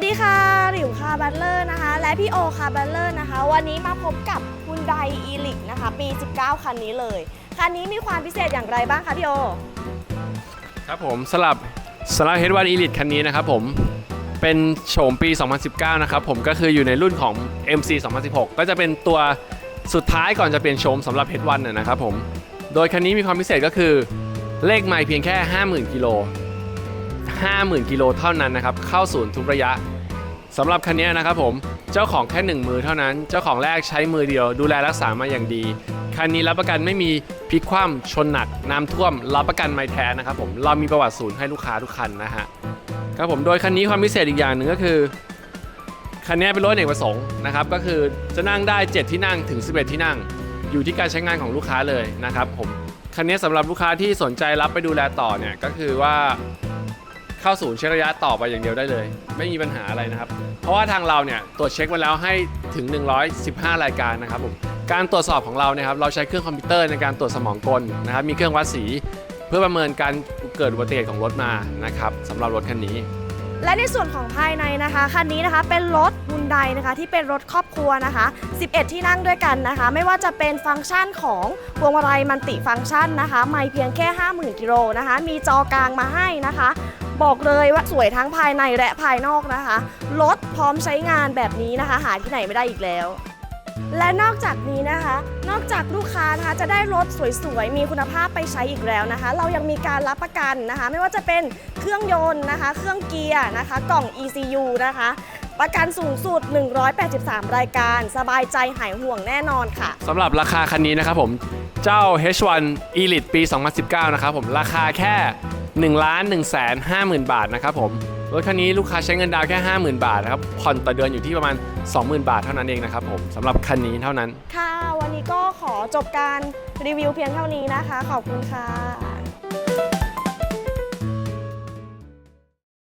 วัสดีค่ะหลิวคาบัตเลอร์นะคะ และพี่โอคาบัตเลอร์นะคะ วันนี้มาพบกับ Hyundai e l i x นะคะ ปี 19 คันนี้เลย คันนี้มีความพิเศษอย่างไรบ้างคะพี่โอ ครับผมสลับสลับเฮดวันอีลิทคันนี้นะครับผมเป็นโฉมปี 2019 นะครับผมก็คืออยู่ในรุ่นของ MC 2016 ก็จะเป็นตัวสุดท้ายก่อนจะเปลี่ยนโฉมสำหรับเฮดวันนะครับผมโดยคันนี้มีความพิเศษก็คือเลขไมล์เพียงแค่ 50,000กิโล 50,000 กิโลเท่านั้นนะครับ เข้าศูนย์ทุกระยะสำหรับคันนี้นะครับผมเจ้าของแค่หนึ่งมือเท่านั้น เจ้าของแรกใช้มือเดียว ดูแลรักษามาอย่างดี คันนี้รับประกันไม่มีพลิกคว่ำชนหนัก น้ำท่วม รับประกันไม่แท้นะครับผมเรามีประวัติศูนย์ให้ลูกค้าทุกคันนะฮะครับผมโดยคันนี้ความพิเศษอีกอย่างหนึ่งก็คือคันนี้เป็นรถเนกประสงค์นะครับก็คือจะนั่งได้ 7 ที่นั่งถึง 11 ที่นั่ง อยู่ที่การใช้งานของลูกค้าเลยนะครับผมคันนี้สำหรับลูกค้าที่สนใจรับไปดูแลต่อเนี่ยก็คือว่า เข้าศูนย์เช็คระยะต่อไปอย่างเดียวได้เลย ไม่มีปัญหาอะไรนะครับ เพราะว่าทางเราเนี่ยตรวจเช็คมาแล้วให้ถึง 115 รายการนะครับผมการตรวจสอบของเราเนี่ยครับเราใช้เครื่องคอมพิวเตอร์ในการตรวจสมองกลนะครับมีเครื่องวัดสีเพื่อประเมินการเกิดอุบัติเหตุของรถมานะครับสำหรับรถคันนี้ และในส่วนของภายในนะคะคันนี้นะคะเป็นรถ Hyundai นะคะที่เป็นรถครอบครัวนะคะ 11 ที่นั่งด้วยกันนะคะ ไม่ว่าจะเป็นฟังก์ชันของพวงมาลัยมันติฟังก์ชันนะคะ ไม่เพียงแค่ 50,000กิโลนะคะ มีจอกลางมาให้นะคะ บอกเลยว่าสวยทั้งภายในและภายนอกนะคะ รถพร้อมใช้งานแบบนี้นะคะ หาที่ไหนไม่ได้อีกแล้วและนอกจากนี้นะคะ นอกจากลูกค้านะคะจะได้รถสวยๆ มีคุณภาพไปใช้อีกแล้วนะคะ เรายังมีการรับประกันนะคะ ไม่ว่าจะเป็นเครื่องยนต์นะคะ เครื่องเกียร์นะคะ กล่อง ECU นะคะ ประกันสูงสุด 183 รายการ สบายใจหายห่วงแน่นอนค่ะสำหรับราคาคันนี้นะครับผม เจ้า H1 Elite ปี 2019 นะครับผม ราคาแค่ 1 1 5 0 0 0 0 บาทนะครับผมรถคันนี้ลูกค้าใช้เงินดาวแค่ 50,000 บาทนะครับผ่อนต่อเดือนอยู่ที่ประมาณ 20,000 บาทเท่านั้นเองนะครับผมสำหรับคันนี้เท่านั้น ค่ะ วันนี้ก็ขอจบการรีวิวเพียงเท่านี้นะคะ ขอบคุณค่ะ